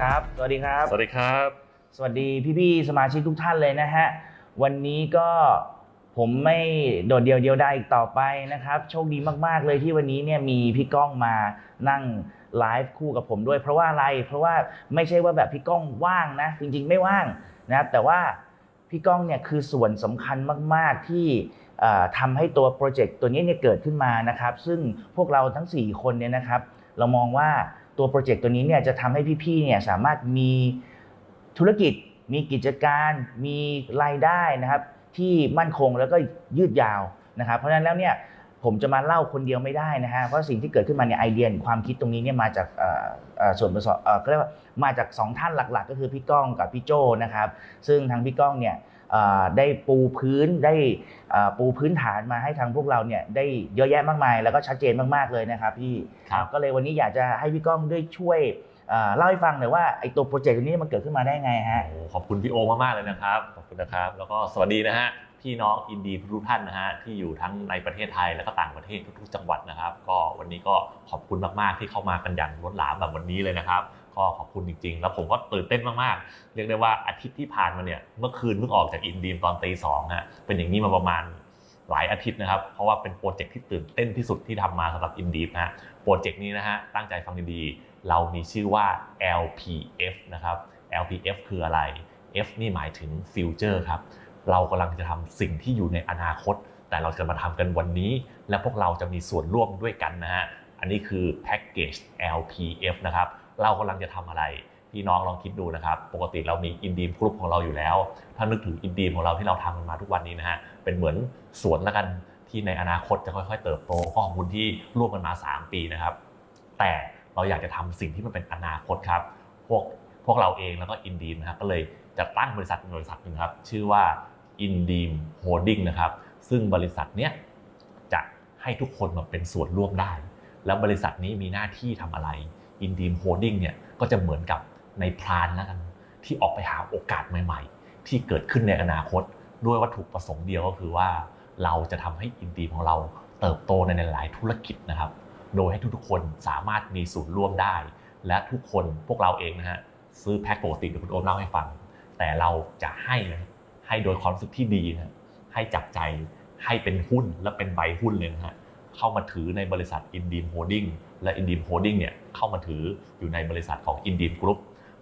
ครับ สวัสดีครับ สวัสดีครับ สวัสดีพี่ๆสมาชิกทุกท่านเลยนะฮะ วันนี้ก็ผมไม่โดดเดียวเดียวได้อีกต่อไปนะครับ โชคดีมากๆเลยที่วันนี้เนี่ยมีพี่ก้องมานั่งไลฟ์คู่กับผมด้วย เพราะว่าอะไร เพราะว่าไม่ใช่ว่าแบบพี่ก้องว่างนะ จริงๆไม่ว่างนะครับแต่ว่าพี่ก้องเนี่ยคือส่วนสำคัญมากๆที่เอ่อทำให้ตัวโปรเจกต์ตัวนี้เนี่ยเกิดขึ้นมานะครับ ซึ่งพวกเราทั้ง 4 คนเนี่ยนะครับ เรามองว่า ตัวโปรเจกต์ตัวนี้เนี่ยจะทำให้พี่ๆเนี่ยสามารถมีธุรกิจ มีกิจการ มีรายได้นะครับที่มั่นคงแล้วก็ยืดยาวนะครับ เพราะฉะนั้นแล้วเนี่ยผมจะมาเล่าคนเดียวไม่ได้นะฮะเพราะสิ่งที่เกิดขึ้นมาเนี่ยไอเดียความคิดตรงนี้เนี่ยมาจากส่วนประกอบเออเรียกว่ามาจากสองท่านหลัก ๆ ก็คือพี่ก้องกับพี่โจนะครับ ซึ่งทางพี่ก้องเนี่ย ได้ปูพื้นได้เอ่อปูพื้นฐานมาให้ทางพวกเราเนี่ยได้เยอะแยะมากมาย แล้วก็ชัดเจนมากๆเลยนะครับพี่ครับก็เลยวันนี้อยากจะให้พี่ก้องด้วยช่วยเอ่อเล่าให้ฟังหน่อยว่าไอ้ตัวโปรเจกต์นี้มันเกิดขึ้นมาได้ไงฮะโอ้ขอบคุณพี่โอมากๆเลยนะครับขอบคุณนะครับ แล้วก็สวัสดีนะฮะพี่น้องอินดีทุกๆท่านนะฮะที่อยู่ทั้งในประเทศไทยแล้วก็ต่างประเทศทุกๆ จังหวัดนะครับ ก็วันนี้ก็ขอบคุณมากๆที่เข้ามากันอย่างล้นหลามแบบวันนี้เลยนะครับ ก็ขอบคุณจริง ๆ แล้วผมก็ตื่นเต้นมากๆ เรียกได้ว่าอาทิตย์ที่ผ่านมาเนี่ย เมื่อคืนเพิ่งออกจากอินดีมตอนตีสองฮะเป็นอย่างนี้มาประมาณหลายอาทิตย์นะครับ เพราะว่าเป็นโปรเจกต์ที่ตื่นเต้นที่สุดที่ทำมาสำหรับอินดีมนะฮะโปรเจกต์นี้นะฮะตั้งใจฟังดีๆ เรามีชื่อว่า LPF นะครับ LPF คืออะไร F นี่หมายถึง Future ครับเรากำลังจะทำสิ่งที่อยู่ในอนาคต แต่เราจะมาทำกันวันนี้ และพวกเราจะมีส่วนร่วมด้วยกันนะฮะอันนี้คือแพ็กเกจ LPF นะครับ เรากำลังจะทำอะไรพี่น้องลองคิดดูนะครับ ปกติเรามีอินดีมกรุ๊ปของเราอยู่แล้ว ถ้านึกถึงอินดีมของเราที่เราทำกันมาทุกวันนี้นะฮะ เป็นเหมือนสวนแล้วกันที่ในอนาคตจะค่อยๆ เติบโตก็ขอบคุณที่ร่วมกันมา 3 ปีนะครับ แต่เราอยากจะทำสิ่งที่มันเป็นอนาคตครับ พวกพวกเราเองแล้วก็อินดีมนะครับ ก็เลยจะตั้งบริษัทบริษัทหนึ่งครับ ชื่อว่า i n d e e m Holding นะครับ ซึ่งบริษัทเนี้ยจะให้ทุกคนมาเป็นส่วนร่วมได้ แล้วบริษัทนี้มีหน้าที่ทำอะไร i n d e e m Holding เนี่ยก็จะเหมือนกับในพรานแล้วกันที่ออกไปหาโอกาสใหม่ ๆ ที่เกิดขึ้นในอนาคต ด้วยวัตถุประสงค์เดียวก็คือว่า เราจะทำให้อินดีของเราเติบโตในหลายธุรกิจนะครับ โดยให้ทุกๆคนสามารถมีส่วนร่วมได้ และทุกคนพวกเราเองนะฮะซื้อแพ็คปกติเดี๋ยวคุณโอมเล่าให้ฟัง แต่เราจะให้นะให้โดยความรู้สึกที่ดีนะให้จากใจให้เป็นหุ้นและเป็นใบหุ้นเลยนะฮะเข้ามาถือในบริษัทอินดีมโฮดดิ้ง และอินดีมโฮดดิ้งเนี่ยเข้ามาถืออยู่ในบริษัทของอินดีมกรุ๊ป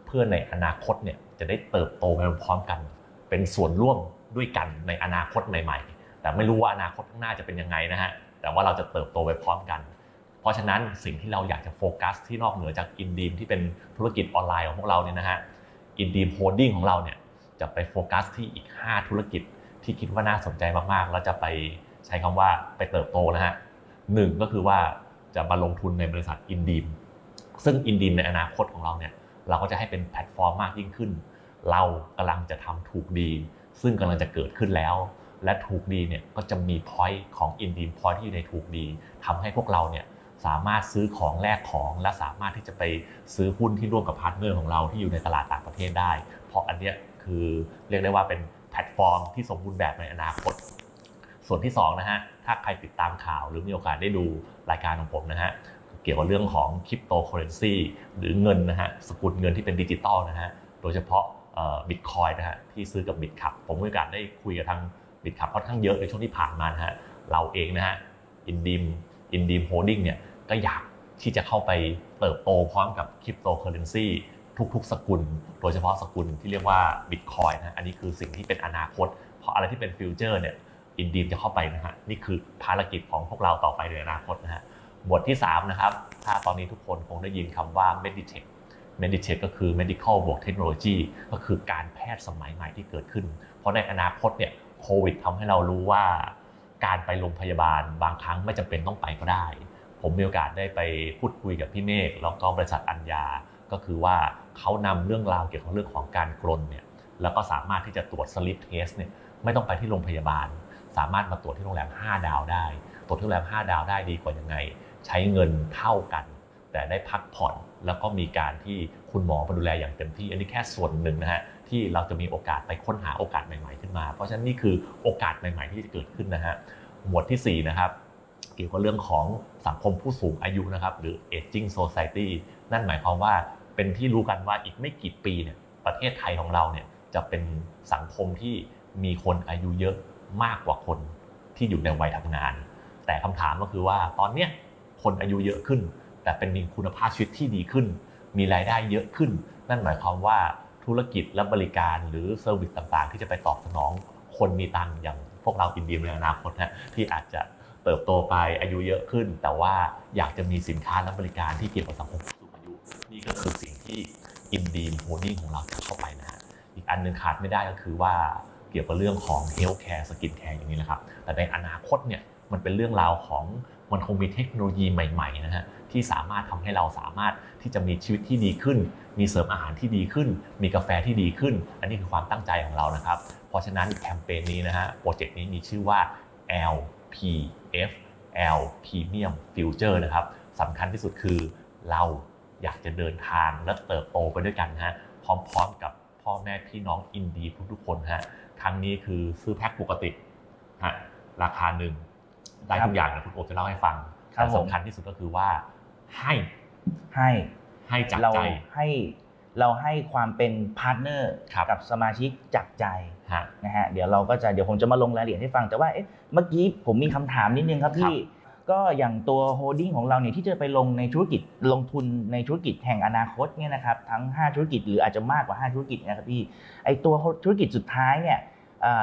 เพื่อในอนาคตเนี่ยจะได้เติบโตไปพร้อมกัน เป็นส่วนร่วมด้วยกันในอนาคตใหม่ ๆ แต่ไม่รู้ว่าอนาคตข้างหน้าจะเป็นยังไงนะฮะแต่ว่าเราจะเติบโตไปพร้อมกัน เพราะฉะนั้นสิ่งที่เราอยากจะโฟกัสที่นอกเหนือจากอินดีมที่เป็นธุรกิจออนไลน์ของพวกเราเนี่ยนะฮะอินดีมโฮดดิ้งของเราเนี่ยจะไปโฟกัสที่อีก 5 ธุรกิจที่คิดว่าน่าสนใจมากๆ แล้วจะไปใช้คำว่าไปเติบโตนะฮะหนึ่งก็คือว่า จะมาลงทุนในบริษัทอินดีมซึ่งอินดีมในอนาคตของเราเนี่ยเราก็จะให้เป็นแพลตฟอร์มมากยิ่งขึ้น เรากำลังจะทำถูกดี ซึ่งกำลังจะเกิดขึ้นแล้ว และถูกดีเนี่ยก็จะมีพอยต์ของอินดีมพอยต์ที่อยู่ในถูกดีทำให้พวกเราเนี่ยสามารถซื้อของแลกของ และสามารถที่จะไปซื้อหุ้นที่ร่วมกับพาร์ทเนอร์ของเราที่อยู่ในตลาดต่างประเทศได้ เพราะอันเนี้ยคือเรียกได้ว่าเป็นแพลตฟอร์มที่สมบูรณ์แบบในอนาคต ส่วนที่2นะฮะถ้าใครติดตามข่าวหรือมีโอกาสได้ดูรายการของผมนะฮะเกี่ยวกับเรื่องของคริปโตเคอเรนซีหรือเงินนะฮะสกุลเงินที่เป็นดิจิตอลนะฮะโดยเฉพาะบิตคอยนะฮะที่ซื้อกับบิตคับผมมีโอกาสได้คุยกับทางบิตคับค่อนข้างเยอะในช่วงที่ผ่านมานะฮะเราเองนะฮะอินดิมอินดิมโฮดดิ้งเนี่ยก็อยากที่จะเข้าไปเติบโตพร้อมกับคริปโตเคอเรนซีทุกๆ สกุล โดยเฉพาะสกุลที่เรียกว่าบิตคอยนะอันนี้คือสิ่งที่เป็นอนาคต เพราะอะไรที่เป็นฟิวเจอร์เนี่ย อินดีมจะเข้าไปนะฮะนี่คือภารกิจของพวกเราต่อไปในอนาคตนะฮะหมวดที่ 3 นะครับ ถ้าตอนนี้ทุกคนคงได้ยินคำว่า Meditech Meditech ก็คือ medical บวก technology ก็คือการแพทย์สมัยใหม่ที่เกิดขึ้น เพราะในอนาคตเนี่ยโควิดทำให้เรารู้ว่า การไปโรงพยาบาลบางครั้งไม่จำเป็นต้องไปก็ได้ ผมมีโอกาสได้ไปพูดคุยกับพี่เมฆแล้วก็บริษัทอัญญา ก็คือว่าเขานำเรื่องราวเกี่ยวกับเรื่องของการกรนเนี่ยแล้วก็สามารถที่จะตรวจสลิปเทสเนี่ยไม่ต้องไปที่โรงพยาบาล สามารถมาตรวจที่โรงแรม 5 ดาวได้ ตรวจที่โรงแรม 5 ดาวได้ดีกว่ายังไง ใช้เงินเท่ากัน แต่ได้พักผ่อนแล้วก็มีการที่คุณหมอมาดูแลอย่างเต็มที่ อันนี้แค่ส่วนหนึ่งนะฮะที่เราจะมีโอกาสไปค้นหาโอกาสใหม่ๆขึ้นมา เพราะฉะนั้นนี่คือโอกาสใหม่ๆที่จะเกิดขึ้นนะฮะหมวดที่ 4 นะครับ เกี่ยวกับเรื่องของสังคมผู้สูงอายุนะครับ หรือ aging society นั่นหมายความว่าเเป็นที่รู้กันว่าอีกไม่กี่ปีเนี่ยประเทศไทยของเราเนี่ยจะเป็นสังคมที่มีคนอายุเยอะ มากกว่าคนที่อยู่ในวัยทำงาน แต่คำถามก็คือว่าตอนเนี้ยคนอายุเยอะขึ้น แต่เป็นมีคุณภาพชีวิตที่ดีขึ้น มีรายได้เยอะขึ้น นั่นหมายความว่าธุรกิจและบริการหรือเซอร์วิสต่างๆ ที่จะไปตอบสนองคนมีตังค์อย่างพวกเราอินดีมในอนาคตนะที่อาจจะเติบโตไปอายุเยอะขึ้น แต่ว่าอยากจะมีสินค้าและบริการที่เกี่ยวกับสังคมผู้สูงอายุ นี่ก็คือสิ่งที่อินดีมโฮดิ้งของเราจะเข้าไปนะฮะอีกอันหนึ่งขาดไม่ได้ก็คือว่า เกี่ยวกับเรื่องของเฮลท์แคร์สกินแคร์อย่างนี้นะครับ แต่ในอนาคตเนี่ยมันเป็นเรื่องราวของมันคงมีเทคโนโลยีใหม่ๆนะฮะที่สามารถทำให้เราสามารถที่จะมีชีวิตที่ดีขึ้น มีเสริมอาหารที่ดีขึ้น มีกาแฟที่ดีขึ้น อันนี้คือความตั้งใจของเรานะครับ เพราะฉะนั้นแคมเปญนี้นะฮะโปรเจกต์นี้มีชื่อว่า LPF L Premium Future นะครับสำคัญที่สุดคือเราอยากจะเดินทางและเติบโตไปด้วยกันฮะพร้อมๆกับพ่อแม่พี่น้องอินดีทุกๆคนฮะ ครั้งนี้คือซื้อแพ็คปกติฮะราคาหนึ่งได้ทุกอย่างนะคุณโอจะเล่าให้ฟังครับแต่ผมสำคัญที่สุดก็คือว่าให้ให้ให้จากเราใจให้เราให้ความเป็นพาร์ทเนอร์ครับกับสมาชิกจากใจฮะนะฮะเดี๋ยวเราก็จะเดี๋ยวผมจะมาลงรายละเอียดให้ฟังแต่ว่าเอ๊ะเมื่อกี้ผมมีคำถามนิดนึงครับพี่ก็อย่างตัวโฮดดิ้งของเราเนี่ยที่จะไปลงในธุรกิจลงทุนในธุรกิจแห่งอนาคตเนี่ยนะครับทั้ง 5 ธุรกิจหรืออาจจะมากกว่า 5 ธุรกิจนะครับพี่ไอตัวธุรกิจสุดท้ายเนี่ย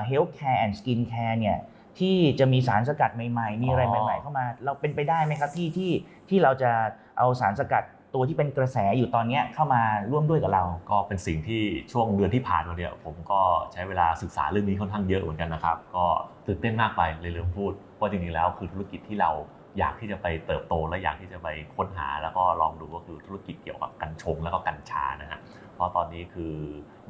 เฮลท์แคร์แอนด์สกินแคร์เนี่ยที่จะมีสารสกัดใหม่ๆ มีอะไรอ๋อใหม่ ๆ เข้ามา เราเป็นไปได้ไหมครับพี่ที่ที่เราจะเอาสารสกัดตัวที่เป็นกระแสอยู่ตอนเนี้ยเข้ามาร่วมด้วยกับเรา ก็เป็นสิ่งที่ช่วงเดือนที่ผ่านมาเนี่ยผมก็ใช้เวลาศึกษาเรื่องนี้ค่อนข้างเยอะเหมือนกันนะครับ ก็ตื่นเต้นมากไปเลยลืมพูดเพราะจริงๆแล้วคือธุรกิจที่เราอยากที่จะไปเติบโตและอยากที่จะไปค้นหา แล้วก็ลองดูก็คือธุรกิจเกี่ยวกับกัญชงแล้วก็กัญชานะฮะเพราะตอนนี้คือ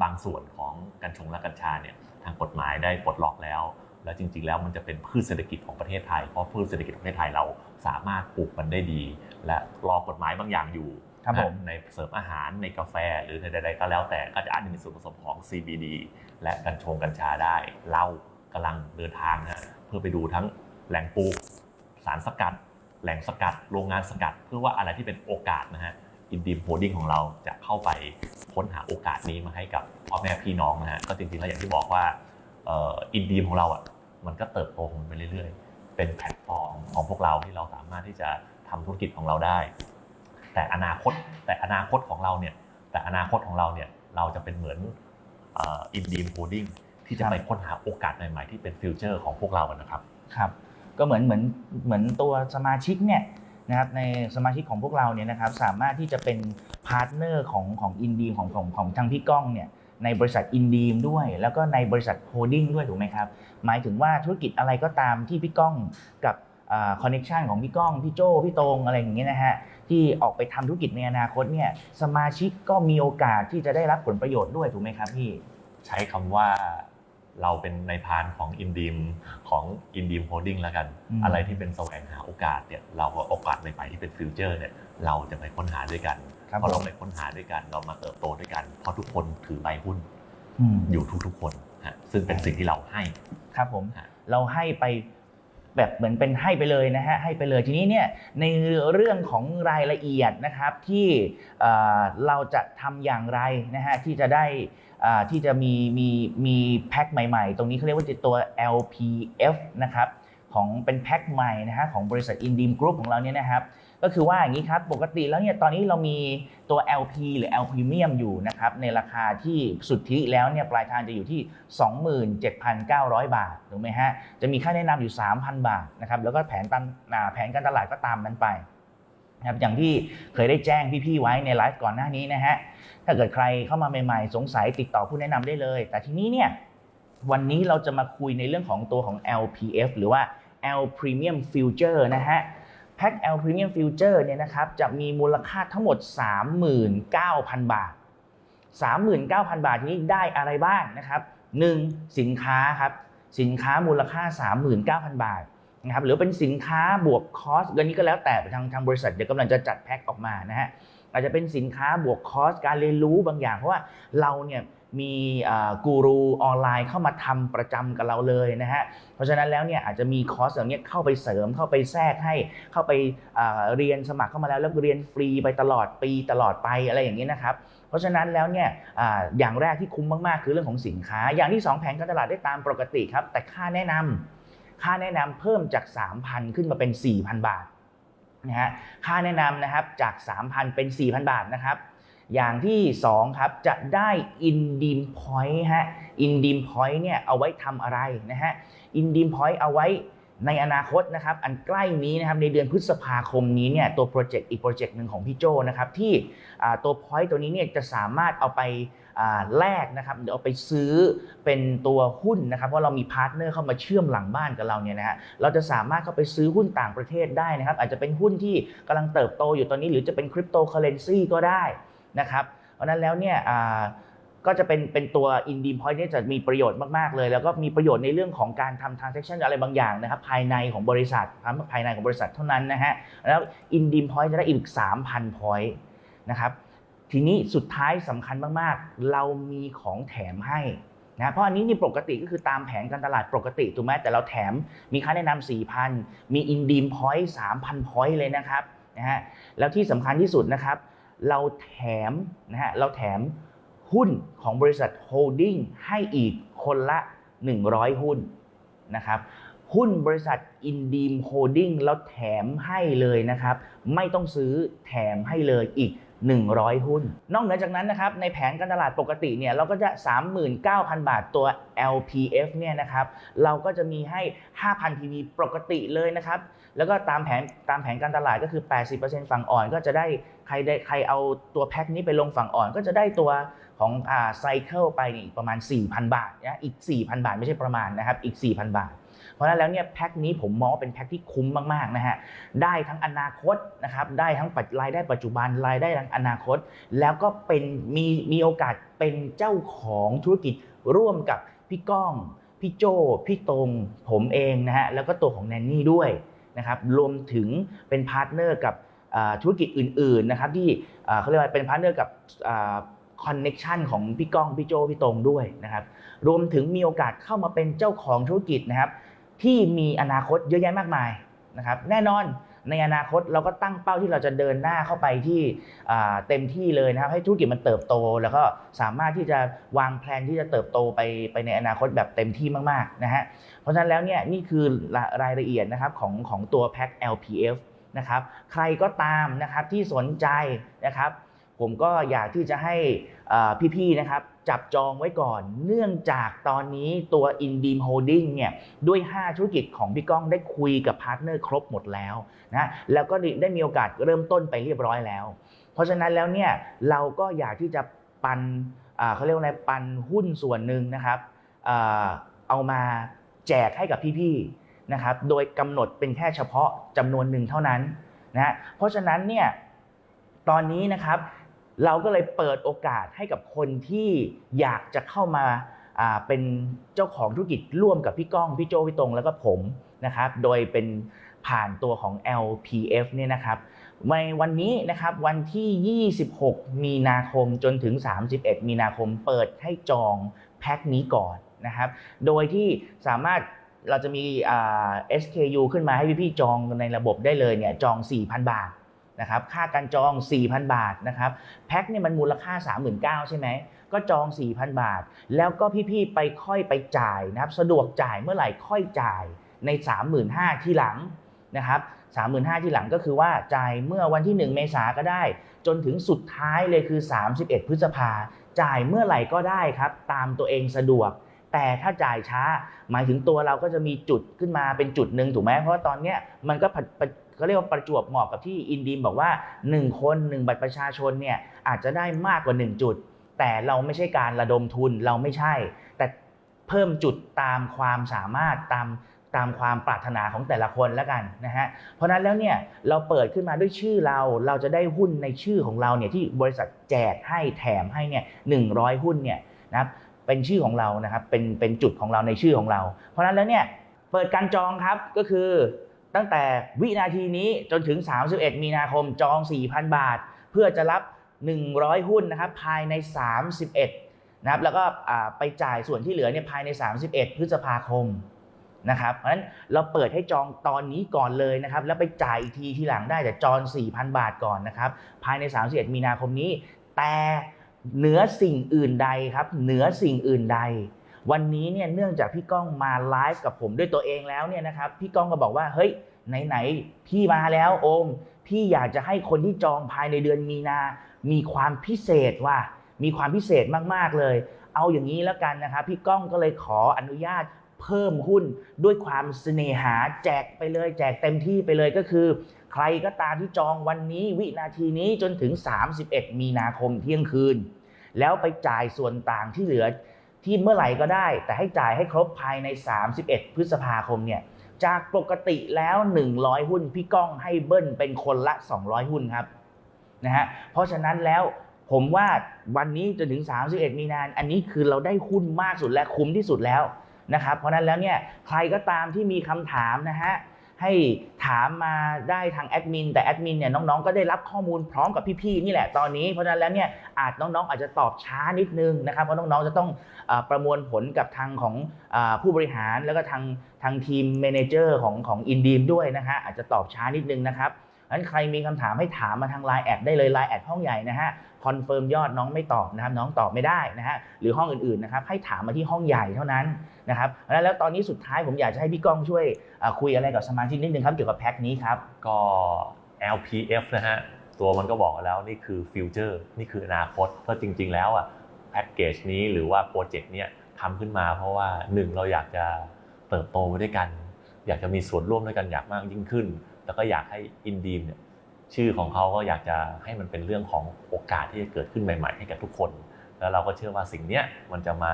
บางส่วนของกัญชงและกัญชาเนี่ยทางกฎหมายได้ปลดล็อกแล้ว แล้วจริง ๆ แล้วมันจะเป็นพืชเศรษฐกิจของประเทศไทย เพราะพืชเศรษฐกิจของประเทศไทยเราสามารถปลูกมันได้ดี และรอกฎหมายบางอย่างอยู่ครับผมในเสริมอาหารในกาแฟหรือในใดๆก็แล้วแต่ก็จะอาจจะมีส่วนผสมของ CBD และกัญชงกัญชาได้เรากำลังเดินทางนะเพื่อไปดูทั้งแหล่งปลูกสารสกัด แหล่งสกัด โรงงานสกัด เพื่อว่าอะไรที่เป็นโอกาสนะฮะ อินดีมโฮดิ้งของเราจะเข้าไปค้นหาโอกาสนี้มาให้กับพ่อแม่พี่น้องนะฮะก็จริงๆแล้วอย่างที่บอกว่าอินดีมของเราอะมันก็เติบโตของมันไปเรื่อยๆ เป็นแพลตฟอร์มของพวกเราที่เราสามารถที่จะทำธุรกิจของเราได้ แต่อนาคตแต่อนาคตของเราเนี่ยแต่อนาคตของเราเนี่ยเราจะเป็นเหมือนอินดีมโฮดิ้งที่จะไปค้นหาโอกาสใหม่ๆที่เป็นฟิวเจอร์ของพวกเรานะครับครับก็เหมือนเหมือนเหมือนตัวสมาชิกเนี่ย นะครับในสมาชิกของพวกเราเนี่ยนะครับสามารถที่จะเป็นพาร์ทเนอร์ของของอินดีมของของของทางพี่ก้องเนี่ยในบริษัทอินดีมด้วย แล้วก็ในบริษัทโฮดดิ้งด้วยถูกไหมครับ หมายถึงว่าธุรกิจอะไรก็ตามที่พี่ก้องกับคอนเน็ชันของพี่ก้อง พี่โจ้พี่โตงอะไรอย่างเงี้ยนะฮะที่ออกไปทำธุรกิจในอนาคตเนี่ยสมาชิกก็มีโอกาสที่จะได้รับผลประโยชน์ด้วยถูกไหมครับพี่ ใช้คำว่า เราเป็นในพานของอินดีมของอินดีมโฮดดิ้งแล้วกันอืมอะไรที่เป็นแสวงหาโอกาสเนี่ยเราก็โอกาสใหม่ๆที่เป็นฟิวเจอร์เนี่ยเราจะไปค้นหาด้วยกันครับพอเราผมไปค้นหาด้วยกัน เรามาเติบโตด้วยกัน เพราะทุกคนถือใบหุ้นอืมอยู่ทุกๆคนฮะซึ่งเป็นสิ่งที่เราให้ครับผมฮะเราให้ไป แบบเหมือนเป็นให้ไปเลยนะฮะให้ไปเลยทีนี้เนี่ยในเรื่องของรายละเอียดนะครับที่เราจะทำอย่างไรนะฮะที่จะได้ที่จะมีมีมีแพ็คใหม่ๆ ตรงนี้เขาเรียกว่าตัว LPF นะครับของเป็นแพ็คใหม่นะฮะของบริษัท Indim Group ของเราเนี่ยนะครับ ก็คือว่าอย่างนี้ครับ ปกติแล้วเนี่ยตอนนี้เรามีตัว LP หรือ L Premium อยู่นะครับในราคาที่สุทธิแล้วเนี่ยปลายทางจะอยู่ที่ 27,900 บาทถูกไหมฮะจะมีค่าแนะนำอยู่ 3,000 บาทนะครับแล้วก็แผนตันแผนการตลาดก็ตามนั้นไปนะครับอย่างที่เคยได้แจ้งพี่ๆไว้ในไลฟ์ก่อนหน้านี้นะฮะถ้าเกิดใครเข้ามาใหม่ๆ สงสัยติดต่อผู้แนะนำได้เลย แต่ทีนี้เนี่ยวันนี้เราจะมาคุยในเรื่องของตัวของ LPF หรือว่า L Premium Future นะฮะ แพ็ค L Premium Future เนี่ยนะครับจะมีมูลค่าทั้งหมด 39,000 บาท 39,000 บาททีนี้ได้อะไรบ้างนะครับ 1. สินค้าครับสินค้ามูลค่า 39,000 บาทนะครับหรือเป็นสินค้าบวกคอสอันนี้ก็แล้วแต่ทางทางบริษัทเดี๋ยวกำลังจะจัดแพ็คออกมานะฮะอาจจะเป็นสินค้าบวกคอสการเรียนรู้บางอย่าง เพราะว่าเราเนี่ย มีกูรูออนไลน์เข้ามาทำประจำกับเราเลยนะฮะ เพราะฉะนั้นแล้วเนี่ยอาจจะมีคอร์สเหล่านี้เข้าไปเสริมเข้าไปแทรกให้เข้าไปเรียนสมัครเข้ามาแล้วแล้วเรียนฟรีไปตลอดปีตลอดไปอะไรอย่างนี้นะครับ เพราะฉะนั้นแล้วเนี่ยออย่างแรกที่คุ้มมากๆ คือเรื่องของสินค้า อย่างที่ 2 แผนการตลาดได้ตามปกติครับ แต่ค่าแนะนำค่าแนะนำเพิ่มจาก 3,000 ขึ้นมาเป็น 4,000 บาทนะฮะค่าแนะนำนะครับจาก 3,000 เป็น 4,000 บาทนะครับ อย่างที่2ครับจะได้ in dim point ฮะ in dim point เนี่ยเอาไว้ทำอะไรนะฮะ in dim point เอาไว้ในอนาคตนะครับอันใกล้นี้นะครับในเดือนพฤษภาคมนี้เนี่ยตัวโปรเจกต์อีกโปรเจกต์หนึ่งของพี่โจนะครับที่ตัว point ตัวนี้เนี่ยจะสามารถเอาไปแลกนะครับหรือเอาไปซื้อเป็นตัวหุ้นนะครับเพราะเรามีพาร์ทเนอร์เข้ามาเชื่อมหลังบ้านกับเราเนี่ยนะฮะเราจะสามารถเข้าไปซื้อหุ้นต่างประเทศได้นะครับอาจจะเป็นหุ้นที่กำลังเติบโตอยู่ตอนนี้ หรือจะเป็นคริปโตเคอเรนซีก็ได้ นะครับเพราะนั้นแล้วเนี่ยก็จะเป็นเป็นตัว in dim point เนี่ยจะมีประโยชน์มากๆเลย แล้วก็มีประโยชน์ในเรื่องของการทำ transaction อะไรบางอย่างนะครับภายในของบริษัทภายในของบริษัทเท่านั้นนะฮะแล้ว in dim point จะได้อีก 3,000 point นะครับทีนี้สุดท้ายสำคัญมากๆ เรามีของแถมให้นะเพราะอันนี้นี่ปกติก็คือตามแผนการตลาดปกติถูกไหมแต่เราแถมมีค่าแนะนำ4,000 มี in dim point 3,000 point เลยนะครับนะฮะแล้วที่สำคัญที่สุดนะครับ เราแถมนะฮะเราแถมหุ้นของบริษัทโฮลดิ้งให้อีกคนละ 100 หุ้นนะครับหุ้นบริษัทอินดีมโฮลดิ้งแล้วแถมให้เลยนะครับ ไม่ต้องซื้อแถมให้เลยอีก 100 หุ้น นอกเหนือจากนั้นนะครับ ในแผนการตลาดปกติเนี่ยเราก็จะ 39,000 บาทตัว LPF เนี่ยนะครับ เราก็จะมีให้ 5,000 PV ปกติเลยนะครับ แล้วก็ตามแผนตามแผนการตลาดก็คือ 80%ฝั่งอ่อนก็จะได้ใครได้ใครเอาตัวแพ็คนี้ไปลงฝั่งอ่อนก็จะได้ตัวของอ่าไซเคิลไปนี่ยอีกประมาณ 4,000 บาทนะอีก 4,000 บาทไม่ใช่ประมาณนะครับอีก 4,000 บาท เพราะนั้นแล้วเนี่ยแพ็คนี้ผมมองว่าเป็นแพ็คที่คุ้มมากๆนะฮะได้ทั้งอนาคตนะครับได้ทั้งปัจรายได้ปัจจุบันรายได้ทั้งอนาคต แล้วก็เป็นมีมีโอกาสเป็นเจ้าของธุรกิจร่วมกับพี่ก้อง พี่โจพี่ตรงผมเองนะฮะแล้วก็ตัวของแนนนี่ด้วย นะครับรวมถึงเป็นพาร์ทเนอร์กับธุรกิจอื่นๆนะครับที่เขาเรียกว่าเป็นพาร์ทเนอร์กับคอนเน็ชันของพี่ก้องพี่โจพี่ตรงด้วยนะครับรวมถึงมีโอกาสเข้ามาเป็นเจ้าของธุรกิจนะครับที่มีอนาคตเยอะแยะมากมายนะครับแน่นอนในอนาคตเราก็ตั้งเป้าที่เราจะเดินหน้าเข้าไปที่เต็มที่เลยนะครับ ให้ธุรกิจมันเติบโต แล้วก็สามารถที่จะวางแผนที่จะเติบโตไปไปในอนาคตแบบเต็มที่มากๆนะฮะเพราะฉะนั้นแล้วเนี่ยนี่คือรายละเอียดนะครับของของตัวแพ็ค LPF นะครับใครก็ตามนะครับที่สนใจนะครับ ผมก็อยากที่จะให้พี่ๆนะครับ จับจองไว้ก่อน เนื่องจากตอนนี้ตัว i n d e m Holding เนี่ยด้วย 5 ธุรกิจของพี่ก้องได้คุยกับพาร์ทเนอร์ครบหมดแล้วนะแล้วก็ได้มีโอกาสเริ่มต้นไปเรียบร้อยแล้ว เพราะฉะนั้นแล้วเนี่ยเราก็อยากที่จะปันเขาเรียกว่าอะไรปันหุ้นส่วนหนึ่งนะครับเอามาแจกให้กับพี่ๆนะครับโดยกำหนดเป็นแค่เฉพาะจำนวนหนึ่งเท่านั้นนะเพราะฉะนั้นเนี่ยตอนนี้นะครับ เราก็เลยเปิดโอกาสให้กับคนที่อยากจะเข้ามาเป็นเจ้าของธุรกิจร่วมกับพี่ก้อง พี่โจพี่ตรงแล้วก็ผมนะครับโดยเป็นผ่านตัวของ LPF เนี่ยนะครับในวันนี้นะครับวันที่ 26 มีนาคมจนถึง 31 มีนาคมเปิดให้จองแพ็คนี้ก่อนนะครับโดยที่สามารถเราจะมี SKU ขึ้นมาให้พี่ๆจองในระบบได้เลยเนี่ยจอง 4,000 บาท นะครับค่าการจอง 4,000 บาทนะครับแพ็คเนี่ยมันมูลค่า 39,000ใช่ไหมก็จอง 4,000 บาท แล้วก็พี่ๆไปค่อยไปจ่ายนะครับสะดวกจ่ายเมื่อไหร่ค่อยจ่ายใน 35,000ที่หลังนะครับ35,000ที่หลังก็คือว่าจ่ายเมื่อวันที่ 1 เมษาก็ได้ จนถึงสุดท้ายเลยคือ 31 พฤษภาจ่ายเมื่อไหร่ก็ได้ครับ ตามตัวเองสะดวก แต่ถ้าจ่ายช้า หมายถึงตัวเราก็จะมีจุดขึ้นมาเป็นจุดหนึ่งถูกไหมเพราะว่าตอนเนี้ยมันก็ ผัดผัดเขาเรียกว่าประจวบเหมาะกับที่อินดีมบอกว่า 1 คน 1 บัตรประชาชนเนี่ยอาจจะได้มากกว่า 1 จุด แต่เราไม่ใช่การระดมทุนเราไม่ใช่ แต่เพิ่มจุดตามความสามารถตามตามความปรารถนาของแต่ละคนแล้วกันนะฮะ เพราะนั้นแล้วเนี่ยเราเปิดขึ้นมาด้วยชื่อเรา เราจะได้หุ้นในชื่อของเราเนี่ยที่บริษัทแจกให้แถมให้เนี่ยหนึ่งร้อยหุ้นเนี่ยนะครับเป็นชื่อของเรานะครับเป็นเป็นจุดของเราในชื่อของเรา เพราะนั้นแล้วเนี่ยเปิดการจองครับก็คือ ตั้งแต่วินาทีนี้จนถึง 31 มีนาคมจอง 4,000 บาท เพื่อจะรับ 100 หุ้นนะครับภายใน 31นะครับแล้วก็ไปจ่ายส่วนที่เหลือเนี่ยภายใน 31 พฤษภาคมนะครับเพราะฉะนั้นเราเปิดให้จองตอนนี้ก่อนเลยนะครับ แล้วไปจ่ายอีกทีทีหลังได้แต่จอง 4,000 บาทก่อนนะครับ ภายใน 31 มีนาคมนี้ แต่เหนือสิ่งอื่นใดครับ เหนือสิ่งอื่นใด วันนี้เนี่ยเนื่องจากพี่ก้องมาไลฟ์กับผมด้วยตัวเองแล้วเนี่ยนะครับพี่ก้องก็บอกว่าเฮ้ยไหนๆพี่มาแล้วโอมพี่อยากจะให้คนที่จองภายในเดือนมีนา มีความพิเศษว่ามีความพิเศษมากๆเลย เอาอย่างนี้แล้วกันนะครับพี่ก้องก็เลยขออนุญาตเพิ่มหุ้นด้วยความเสน่หาแจกไปเลย แจกเต็มที่ไปเลยก็คือ ใครก็ตามที่จองวันนี้วินาทีนี้จนถึง 31 มีนาคมเที่ยงคืน แล้วไปจ่ายส่วนต่างที่เหลือ ที่เมื่อไหร่ก็ได้ แต่ให้จ่ายให้ครบภายใน 31 พฤษภาคมเนี่ยจากปกติแล้ว 100 หุ้นพี่ก้องให้เบิ้ลเป็นคนละ 200 หุ้นครับนะฮะเพราะฉะนั้นแล้วผมว่าวันนี้จนถึง 31 มีนาอันนี้คือเราได้หุ้นมากสุดและคุ้มที่สุดแล้วนะครับเพราะฉะนั้นแล้วเนี่ยใครก็ตามที่มีคำถามนะฮะ ให้ถามมาได้ทางแอดมินแต่แอดมินเนี่ยน้องๆก็ได้รับข้อมูลพร้อมกับพี่ๆนี่แหละตอนนี้ เพราะฉะนั้นแล้วเนี่ยอาจน้องๆ อาจจะตอบช้านิดนึงนะครับเพราะน้องๆจะต้องอประมวลผลกับทางของอผู้บริหารแล้วก็ทางทางทีมเมนเจอร์ของของอินดีมด้วยนะฮะอาจจะตอบช้านิดนึงนะครับ งั้นใครมีคำถามให้ถามมาทาง Line แอดได้เลย Line แอดห้องใหญ่นะฮะคอนเฟิร์มยอดน้องไม่ตอบนะครับน้องตอบไม่ได้นะฮะหรือห้องอื่นๆนะครับให้ถามมาที่ห้องใหญ่เท่านั้นนะครับแล้วตอนนี้สุดท้ายผมอยากจะให้พี่ก้องช่วยคุยอะไรกับสมาชิกนิดนึงครับเกี่ยวกับแพ็คนี้ครับก็ LPF นะฮะตัวมันก็บอกแล้วนี่คือฟิวเจอร์นี่คืออนาคตก็จริง ๆ แล้วอะแพ็กเกจนี้หรือว่าโปรเจกต์เนี้ยทำขึ้นมาเพราะว่าหนึ่งเราอยากจะเติบโตไปด้วยกัน อยากจะมีส่วนร่วมด้วยกันอยากมากยิ่งขึ้น แล้วก็อยากให้อินดีมเนี่ยชื่อของเขาก็อยากจะให้มันเป็นเรื่องของโอกาสที่จะเกิดขึ้นใหม่ ๆ ให้กับทุกคน แล้วเราก็เชื่อว่าสิ่งนี้มันจะมา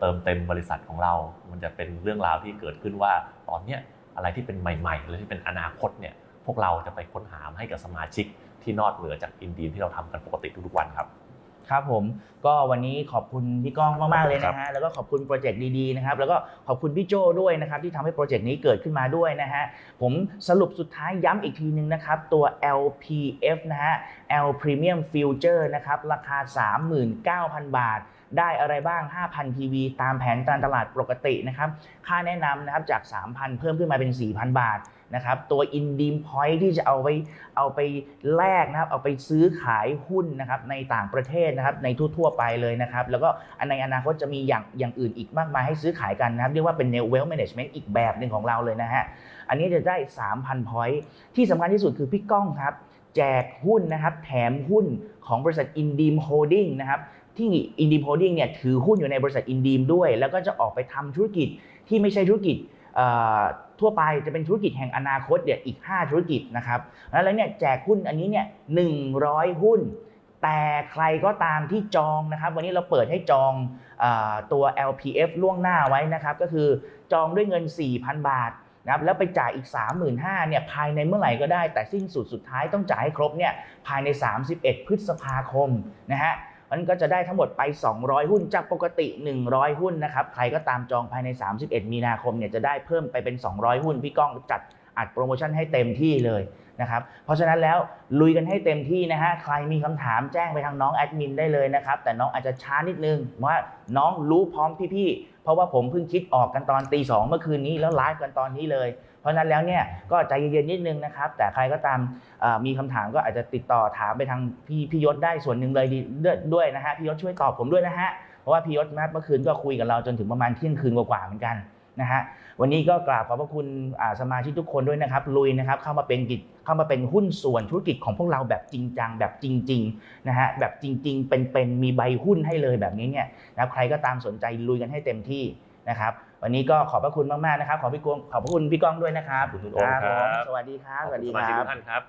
เติมเต็มบริษัทของเรา มันจะเป็นเรื่องราวที่เกิดขึ้นว่าตอนเนี้ยอะไรที่เป็นใหม่ๆหรือที่เป็นอนาคตเนี่ยพวกเราจะไปค้นหาให้กับสมาชิกที่นอกเหนือจากอินดีมที่เราทำกันปกติทุกๆวันครับ ครับผมก็วันนี้ขอบคุณพี่ก้องมากๆเลยครันะบฮะแล้วก็ขอบคุณโปรเจกต์ดีๆนะครับแล้วก็ขอบคุณพี่โจด้วยนะครับที่ทำให้โปรเจกต์นี้เกิดขึ้นมาด้วยนะฮะผมสรุปสุดท้ายย้ำอีกทีนึงนะครับตัว LPF นะฮะ L Premium Future นะครับราคา 39,000 บาท ได้อะไรบ้าง 5,000 PV ตามแผนการตลาดปกตินะครับ ค่าแนะนำนะครับจาก 3,000 เพิ่มขึ้นมาเป็น 4,000 บาทนะครับตัว In d e m Point ที่จะเอาไปเอาไปแลกนะครับเอาไปซื้อขายหุ้นนะครับในต่างประเทศนะครับในทั่ว ๆ ไปเลยนะครับ แล้วก็ในอนาคตจะมีอย่างอย่างอื่นอีกมากมายให้ซื้อขายกันนะครับ เรียกว่าเป็น New Wealth Management อีกแบบหนึ่งของเราเลยนะฮะ อันนี้จะได้ 3,000 point ที่สำคัญที่สุดคือพี่ก้องครับ แจกหุ้นนะครับแถมหุ้นของบริษัท Indeem Holding นะครับ ที่ Indeem Holding เนี่ยถือหุ้นอยู่ในบริษัท Indeem ด้วย แล้วก็จะออกไปทำธุรกิจที่ไม่ใช่ธุรกิจทั่วไปจะเป็นธุรกิจแห่งอนาคตเนี่ยอีก 5 ธุรกิจนะครับแล้วเนี่ยแจกหุ้นอันนี้เนี่ย100หุ้น แต่ใครก็ตามที่จองนะครับ วันนี้เราเปิดให้จองอตัว LPF ล่วงหน้าไว้นะครับ ก็คือจองด้วยเงิน 4,000 บาทนะครับแล้วไปจ่ายอีก 35,000เนี่ยภายในเมื่อไหร่ก็ได้ แต่สิ้นสุดสุดท้ายต้องจ่ายให้ครบเนี่ยภายใน 31 พฤษภาคมนะฮะ มันก็จะได้ทั้งหมดไป 200 หุ้นจากปกติ 100 หุ้นนะครับ ใครก็ตามจองภายใน 31 มีนาคมเนี่ยจะได้เพิ่มไปเป็น 200 หุ้น พี่ก้องจัดอัดโปรโมชั่นให้เต็มที่เลยนะครับ เพราะฉะนั้นแล้วลุยกันให้เต็มที่นะฮะ ใครมีคำถามแจ้งไปทางน้องแอดมินได้เลยนะครับ แต่น้องอาจจะช้านิดนึงว่าน้องรู้พร้อมพี่ๆ เพราะว่าผมเพิ่งคิดออกกันตอนตีสองเมื่อคืนนี้แล้วไลฟ์กันตอนนี้เลย ราะนั้นแล้วเนี่ยก็ใจเย็นๆนิดนึงนะครับ แต่ใครก็ตามมีคำถามก็อาจจะติดต่อถามไปทางพี่พี่ยศได้ส่วนหนึ่งเลยด้วยนะฮะพี่ยศช่วยตอบผมด้วยนะฮะเพราะว่าพี่ยศเมื่อคืนก็คุยกับเราจนถึงประมาณเที่ยงคืนกว่าๆเหมือนกันนะฮะวันนี้ก็กราบขอบพระคุณสมาชิกทุกคนด้วยนะครับ ลุยนะครับเข้ามาเป็นกิจเข้ามาเป็นหุ้นส่วนธุรกิจของพวกเราแบบจริงจังแบบจริงๆนะฮะแบบจริง ๆ เป็นๆมีใบหุ้นให้เลยแบบนี้เนี่ยนะใครก็ตามสนใจลุยกันให้เต็มที่นะครับ วันนี้ก็ขอบพระคุณมากๆนะครับ ขอพี่กวงขอบพระคุณพี่ก้องด้วยนะครับขอบคุณคุณโอมครับผมสวัสดีครับ สวัสดีสคมาชิกรัทุบ กท่านครับ